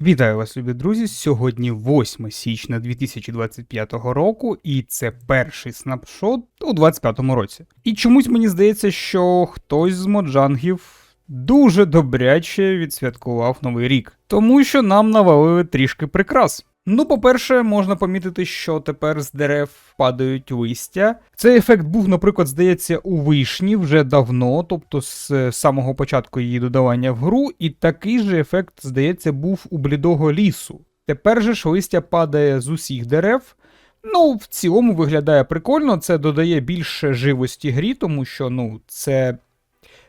Вітаю вас, любі друзі! Сьогодні 8 січня 2025 року, і це перший снапшот у 2025 році. І чомусь мені здається, що хтось з моджангів дуже добряче відсвяткував новий рік, тому що нам навалили трішки прикрас. Ну, по-перше, можна помітити, що тепер з дерев падають листя. Цей ефект був, наприклад, здається, у вишні вже давно, тобто з самого початку її додавання в гру, і такий же ефект, здається, був у блідого лісу. Тепер же ж листя падає з усіх дерев. Ну, в цілому виглядає прикольно, це додає більше живості грі, тому що, ну, це.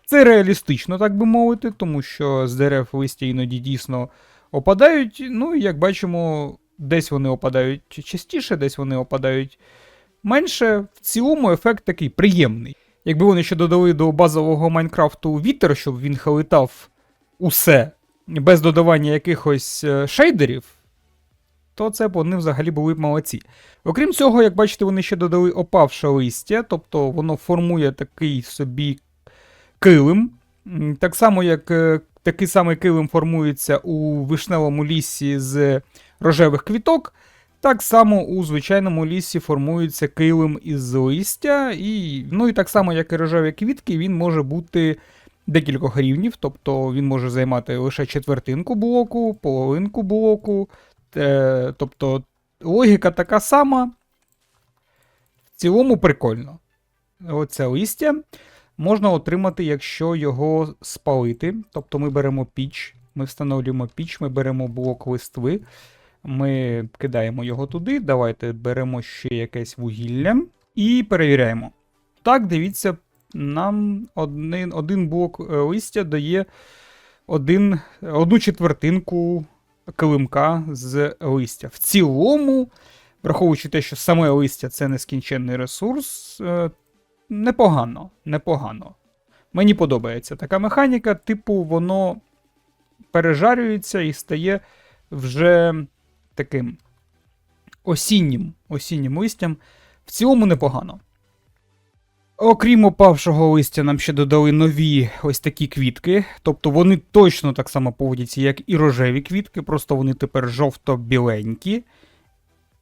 Це реалістично, так би мовити, тому що з дерев листя іноді дійсно опадають. Ну, і як бачимо, десь вони опадають частіше, десь вони опадають менше. В цілому ефект такий приємний. Якби вони ще додали до базового Майнкрафту вітер, щоб він халитав усе без додавання якихось е, шейдерів, то це б вони взагалі були б молодці. Окрім цього, як бачите, вони ще додали опавше листя, тобто воно формує такий собі килим. Так само, як е, такий самий килим формується у вишневому лісі з рожевих квіток, так само у звичайному лісі формується килим із листя, і, ну і так само, як і рожеві квітки, він може бути декількох рівнів, тобто він може займати лише четвертинку блоку, половинку блоку. Е, тобто логіка така сама. В цілому прикольно. Оце листя можна отримати, якщо його спалити. Тобто ми беремо піч, ми встановлюємо піч, ми беремо блок листви, ми кидаємо його туди. Давайте беремо ще якесь вугілля і перевіряємо. Так, дивіться, нам один, один блок е, листя дає один, одну четвертинку килимка з листя. В цілому, враховуючи те, що саме листя це нескінченний ресурс, е, непогано, непогано. Мені подобається така механіка, типу, воно пережарюється і стає вже таким осіннім, осіннім листям. В цілому непогано. Окрім опавшого листя, нам ще додали нові ось такі квітки. Тобто вони точно так само поводяться, як і рожеві квітки, просто вони тепер жовто-біленькі.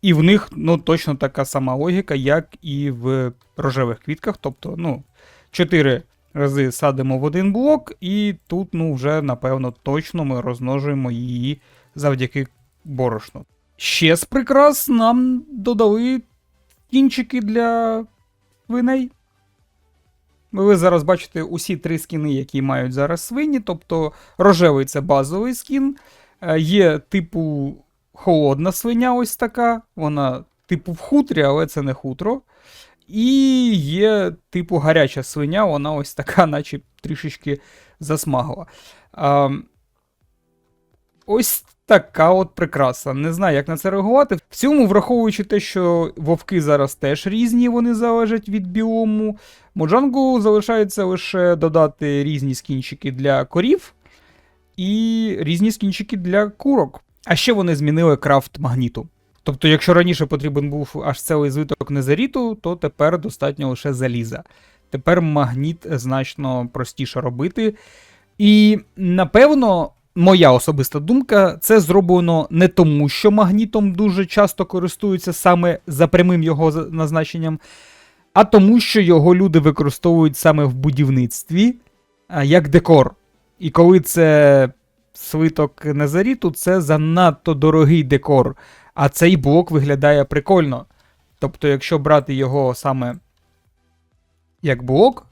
І в них ну, точно така сама логіка, як і в рожевих квітках. Тобто, ну, 4 рази садимо в один блок, і тут, ну, вже, напевно, точно ми розмножуємо її завдяки борошну. Ще з прикрас нам додали кінчики для свиней. Ви зараз бачите усі три скіни, які мають зараз свині. Тобто рожевий це базовий скін, е, є типу холодна свиня, ось така. Вона типу в хутрі, але це не хутро. І є типу гаряча свиня, вона ось така, наче трішечки засмагла. А, ось така от прикраса. Не знаю, як на це реагувати. В цьому, враховуючи те, що вовки зараз теж різні, вони залежать від біому. Моджангу залишається лише додати різні скінчики для корів і різні скінчики для курок. А ще вони змінили крафт магніту. Тобто, якщо раніше потрібен був аж цілий звиток незаріту, то тепер достатньо лише заліза. Тепер магніт значно простіше робити. І напевно, моя особиста думка, це зроблено не тому, що магнітом дуже часто користуються саме за прямим його назначенням, а тому, що його люди використовують саме в будівництві як декор. І коли це свиток Назаріту, це занадто дорогий декор, а цей блок виглядає прикольно. Тобто, якщо брати його саме як блок,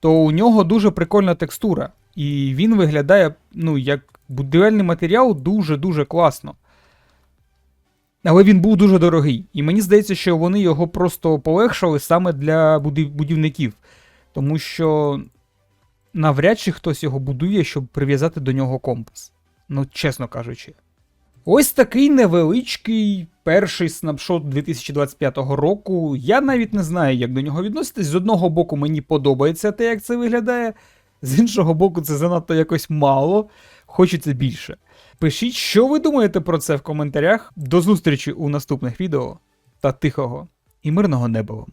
то у нього дуже прикольна текстура. І він виглядає, ну, як будівельний матеріал дуже-дуже класно. Але він був дуже дорогий. І мені здається, що вони його просто полегшили саме для будівників. Тому що навряд чи хтось його будує, щоб прив'язати до нього компас. Ну, чесно кажучи. Ось такий невеличкий перший снапшот 2025 року. Я навіть не знаю, як до нього відноситись. З одного боку, мені подобається те, як це виглядає. З іншого боку, це занадто якось мало. Хочеться більше. Пишіть, що ви думаєте про це в коментарях. До зустрічі у наступних відео та тихого і мирного неба вам.